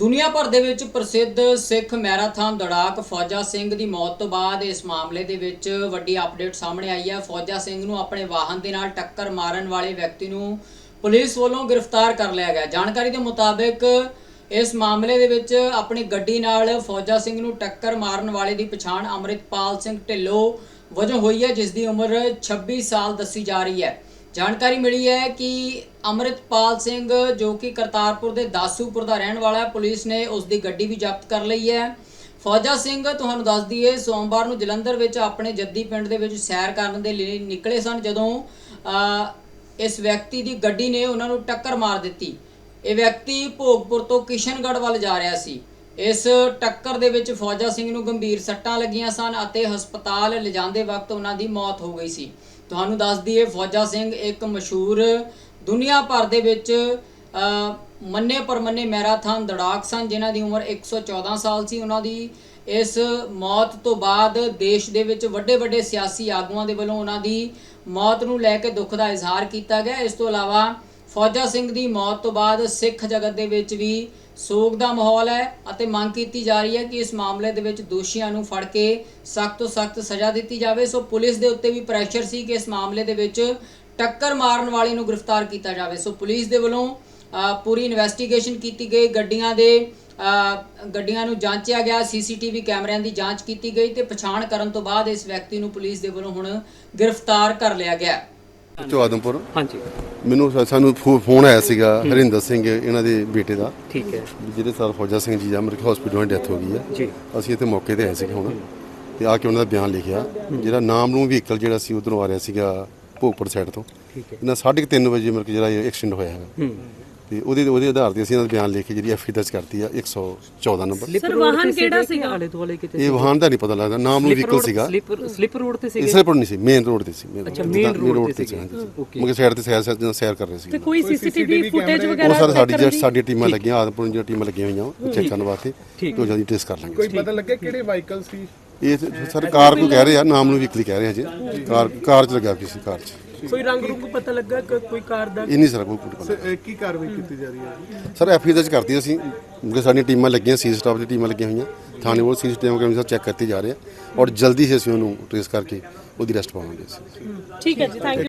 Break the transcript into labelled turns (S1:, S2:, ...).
S1: ਦੁਨੀਆ ਭਰ ਦੇ ਵਿੱਚ ਪ੍ਰਸਿੱਧ ਸਿੱਖ ਮੈਰਾਥਨ ਦੜਾਕ ਫੌਜਾ ਸਿੰਘ ਦੀ ਮੌਤ ਤੋਂ ਬਾਅਦ ਇਸ ਮਾਮਲੇ ਦੇ ਵਿੱਚ ਵੱਡੀ ਅਪਡੇਟ ਸਾਹਮਣੇ ਆਈ ਹੈ। ਫੌਜਾ ਸਿੰਘ ਨੂੰ ਆਪਣੇ ਵਾਹਨ ਦੇ ਨਾਲ ਟੱਕਰ ਮਾਰਨ ਵਾਲੇ ਵਿਅਕਤੀ ਨੂੰ ਪੁਲਿਸ ਵੱਲੋਂ ਗ੍ਰਿਫਤਾਰ ਕਰ ਲਿਆ ਗਿਆ। ਜਾਣਕਾਰੀ ਦੇ ਮੁਤਾਬਕ ਇਸ ਮਾਮਲੇ ਦੇ ਵਿੱਚ ਆਪਣੀ ਗੱਡੀ ਨਾਲ ਫੌਜਾ ਸਿੰਘ ਨੂੰ ਟੱਕਰ ਮਾਰਨ ਵਾਲੇ ਦੀ ਪਛਾਣ ਅਮਰਿਤਪਾਲ ਸਿੰਘ ਢਿੱਲੋਂ ਵਜੋਂ ਹੋਈ ਹੈ, ਜਿਸ ਦੀ ਉਮਰ 26 ਸਾਲ ਦੱਸੀ ਜਾ ਰਹੀ ਹੈ। ਜਾਣਕਾਰੀ ਮਿਲੀ ਹੈ ਕਿ ਅਮਰਿਤਪਾਲ ਸਿੰਘ, ਜੋ ਕਿ ਕਰਤਾਰਪੁਰ ਦੇ ਦਾਸੂਪੁਰ ਦਾ ਰਹਿਣ ਵਾਲਾ ਹੈ, ਪੁਲਿਸ ਨੇ ਉਸ ਦੀ ਗੱਡੀ ਵੀ ਜ਼ਬਤ ਕਰ ਲਈ ਹੈ। ਫੌਜਾ ਸਿੰਘ, ਤੁਹਾਨੂੰ ਦੱਸ ਦਈਏ, ਸੋਮਵਾਰ ਨੂੰ ਜਲੰਧਰ ਵਿੱਚ ਆਪਣੇ ਜੱਦੀ ਪਿੰਡ ਦੇ ਵਿੱਚ ਸੈਰ ਕਰਨ ਦੇ ਲਈ ਨਿਕਲੇ ਸਨ, ਜਦੋਂ ਇਸ ਵਿਅਕਤੀ ਦੀ ਗੱਡੀ ਨੇ ਉਹਨਾਂ ਨੂੰ ਟੱਕਰ ਮਾਰ ਦਿੱਤੀ। ਇਹ ਵਿਅਕਤੀ ਭੋਗਪੁਰ ਤੋਂ ਕਿਸ਼ਨਗੜ੍ਹ ਵੱਲ ਜਾ ਰਿਹਾ ਸੀ। ਇਸ ਟੱਕਰ ਦੇ ਵਿੱਚ ਫੌਜਾ ਸਿੰਘ ਨੂੰ ਗੰਭੀਰ ਸੱਟਾਂ ਲੱਗੀਆਂ ਸਨ ਅਤੇ ਹਸਪਤਾਲ ਲਿਜਾਂਦੇ ਵਕਤ ਉਹਨਾਂ ਦੀ ਮੌਤ ਹੋ ਗਈ ਸੀ। ਤੁਹਾਨੂੰ ਦੱਸ ਦਈਏ, ਫੌਜਾ ਸਿੰਘ ਇੱਕ ਮਸ਼ਹੂਰ ਦੁਨੀਆ ਭਰ ਦੇ ਵਿੱਚ ਮੰਨੇ ਪਰਮੰਨੇ ਮੈਰਾਥਨ ਦੜਾਕ ਸਨ, ਜਿਨ੍ਹਾਂ ਦੀ ਉਮਰ 114 ਸਾਲ ਸੀ। ਉਹਨਾਂ ਦੀ ਇਸ ਮੌਤ ਤੋਂ ਬਾਅਦ ਦੇਸ਼ ਦੇ ਵਿੱਚ ਵੱਡੇ ਵੱਡੇ ਸਿਆਸੀ ਆਗੂਆਂ ਦੇ ਵੱਲੋਂ ਉਹਨਾਂ ਦੀ ਮੌਤ ਨੂੰ ਲੈ ਕੇ ਦੁੱਖ ਦਾ ਇਜ਼ਹਾਰ ਕੀਤਾ ਗਿਆ। ਇਸ ਤੋਂ ਇਲਾਵਾ ਫੌਜਾ ਸਿੰਘ ਦੀ ਮੌਤ ਤੋਂ ਬਾਅਦ ਸਿੱਖ ਜਗਤ ਦੇ ਵਿੱਚ ਵੀ ਸੋਗ ਦਾ ਮਾਹੌਲ ਹੈ ਅਤੇ ਮੰਗ ਕੀਤੀ ਜਾ ਰਹੀ ਹੈ ਕਿ ਇਸ ਮਾਮਲੇ ਦੇ ਵਿੱਚ ਦੋਸ਼ੀਆਂ ਨੂੰ ਫੜ ਕੇ ਸਖਤ ਤੋਂ ਸਖਤ ਸਜ਼ਾ ਦਿੱਤੀ ਜਾਵੇ। ਸੋ ਪੁਲਿਸ ਦੇ ਉੱਤੇ ਵੀ ਪ੍ਰੈਸ਼ਰ ਸੀ ਕਿ ਇਸ ਮਾਮਲੇ ਦੇ ਵਿੱਚ ਟੱਕਰ ਮਾਰਨ ਵਾਲੇ ਨੂੰ ਗ੍ਰਿਫਤਾਰ ਕੀਤਾ ਜਾਵੇ। ਸੋ ਪੁਲਿਸ ਦੇ ਵੱਲੋਂ ਪੂਰੀ ਇਨਵੈਸਟੀਗੇਸ਼ਨ ਕੀਤੀ ਗਈ। ਗੱਡੀਆਂ ਦੇ ਗੱਡੀਆਂ ਨੂੰ ਜਾਂਚਿਆ ਗਿਆ। ਸੀਸੀਟੀਵੀ ਕੈਮਰਿਆਂ ਦੀ ਜਾਂਚ ਕੀਤੀ ਗਈ ਤੇ ਪਛਾਣ ਕਰਨ ਤੋਂ ਬਾਅਦ ਇਸ ਵਿਅਕਤੀ ਨੂੰ ਪੁਲਿਸ ਦੇ ਵੱਲੋਂ ਹੁਣ ਗ੍ਰਿਫਤਾਰ ਕਰ ਲਿਆ ਗਿਆ।
S2: ਚੋ ਆਦਮਪੁਰ।
S3: ਹਾਂਜੀ।
S2: ਮੈਨੂੰ ਸਾ- ਸਾਨੂੰ ਫੋ- ਫੋਨ ਆਇਆ ਸੀਗਾ ਹਰਿੰਦਰ ਸਿੰਘ ਇਹਨਾਂ ਦੇ ਬੇਟੇ ਦਾ।
S3: ਠੀਕ ਹੈ।
S2: ਜਿਹਦੇ ਸਾਲ ਫੌਜਾ ਸਿੰਘ ਜੀ ਦਾ ਮੇਰੇ ਹਸਪੀਟਲ ਡੈਥ ਹੋ ਗਈ ਹੈ
S3: ਜੀ।
S2: ਅਸੀਂ ਇੱਥੇ ਮੌਕੇ ਤੇ ਆਏ ਸੀਗੇ ਹੁਣ ਤੇ ਆ ਕੇ ਉਹਨਾਂ ਦਾ ਬਿਆਨ ਲਿਖਿਆ। ਜਿਹੜਾ ਨਾਮ ਨੂੰ ਵਹੀਕਲ ਜਿਹੜਾ ਸੀ ਉਧਰੋਂ ਆ ਰਿਹਾ ਸੀਗਾ ਭੋਗਪੁਰ ਸਾਈਡ ਤੋਂ।
S3: ਠੀਕ ਹੈ।
S2: ਇਹਨਾਂ 3:30 ਵਜੇ ਮੇਰੇ ਕੋਲ ਜਿਹੜਾ ਐਕਸੀਡੈਂਟ ਹੋਇਆ ਹੈਗਾ।
S3: ਹੂੰ।
S2: ਤੇ ਉਹਦੇ ਉਹਦੇ ਆਧਾਰ ਤੇ ਅਸੀਂ ਇਹਨਾਂ ਦਾ ਬਿਆਨ ਲਿਖ ਕੇ ਜਿਹੜੀ ਐਫ ਦਰਜ ਕਰਤੀ ਆ 114 ਨੰਬਰ।
S3: ਸਰ ਵਾਹਨ ਕਿਹੜਾ ਸੀਗਾ ਆਲੇ ਦੁਆਲੇ ਕਿਤੇ
S2: ਇਹ ਵਾਹਨ ਦਾ ਨਹੀਂ ਪਤਾ ਲੱਗਦਾ ਨਾਮ ਨੂੰ ਵਹੀਕਲ ਸੀਗਾ।
S3: ਸਲਿਪ ਸਲਿਪ ਰੋਡ ਤੇ ਸੀਗੇ?
S2: ਇਸੇ ਪਰ ਨਹੀਂ ਸੀ ਮੇਨ ਰੋਡ ਤੇ ਸੀ
S3: ਅੱਛਾ, main road ਤੇ
S2: ਸੀ
S3: ਸੀਗੇ। Okay.
S2: ਮਗੇ ਸਾਈਡ ਤੇ ਸੈਰ ਸੈਰ ਸੈਰ ਕਰ ਰਹੇ ਸੀ
S4: ਤੇ ਕੋਈ ਸੀਸੀਟੀਵੀ ਫੁਟੇਜ
S2: ਉਹ
S4: ਵਗੈਰਾ
S2: ਸਾਰੇ ਸਾਡੀ ਜਿਹੜੀ ਸਾਡੀ ਟੀਮਾਂ ਲੱਗੀਆਂ ਆਦਮਪੁਰ ਦੀਆਂ ਟੀਮਾਂ ਲੱਗੀਆਂ ਹੋਈਆਂ ਉਹ ਚੈੱਕ ਕਰਨ ਵਾਸਤੇ। ਤੋਂ ਜਲਦੀ ਟੈਸਟ ਕਰ ਲਾਂਗੇ
S5: ਕੋਈ ਪਤਾ ਲੱਗਿਆ ਕਿਹੜੇ ਵਾਹੀਕਲ ਸੀ?
S2: ਇਹ ਸਰ ਕਾਰ ਕੋ ਕਹਿ ਰਹੇ ਆ ਨਾਮ ਨੂੰ ਵੀਕਲੀ ਕਹਿ ਰਹੇ ਆ ਜੀ ਕਾਰ ਕਾਰ ਚ ਲੱਗਾ ਕਿਸੇ ਕਾਰ ਚ।
S4: ਕੋਈ ਰੰਗ ਰੁੰਗ ਪਤਾ ਲੱਗਾ ਕਿ ਕੋਈ ਕਾਰ ਦਾ?
S2: ਇਹ ਨਹੀਂ ਸਰ ਕੋਈ ਕੋਈ ਪਤਾ
S5: ਇਹ ਕੀ ਕਾਰਵਾਈ ਕੀਤੀ ਜਾ ਰਹੀ ਹੈ
S2: ਸਰ ਐਫ ਦਰਜ ਕਰਤੀ ਅਸੀਂ ਕਿਉਂਕਿ ਸਾਡੀਆਂ ਟੀਮਾਂ ਲੱਗੀਆਂ ਸੀ ਸਟਾਫ ਦੀ ਟੀਮਾਂ ਲੱਗੀਆਂ ਹੋਈਆਂ। ਥਾਣੇ ਵੱਲ ਸੀ ਟੀਮ ਕੈਮਰਾ ਚੈੱਕ ਕਰਤੇ ਜਾ ਰਹੇ ਆ ਔਰ ਜਲਦੀ ਹੀ ਅਸੀਂ ਉਹਨੂੰ ਟ੍ਰੇਸ ਕਰਕੇ ਉਹਦੀ ਰੈਸਟ ਪਾਵਾਂਗੇ ਅਸੀਂ।
S4: ਠੀਕ ਹੈ ਜੀ ਥੈਂਕ ਯੂ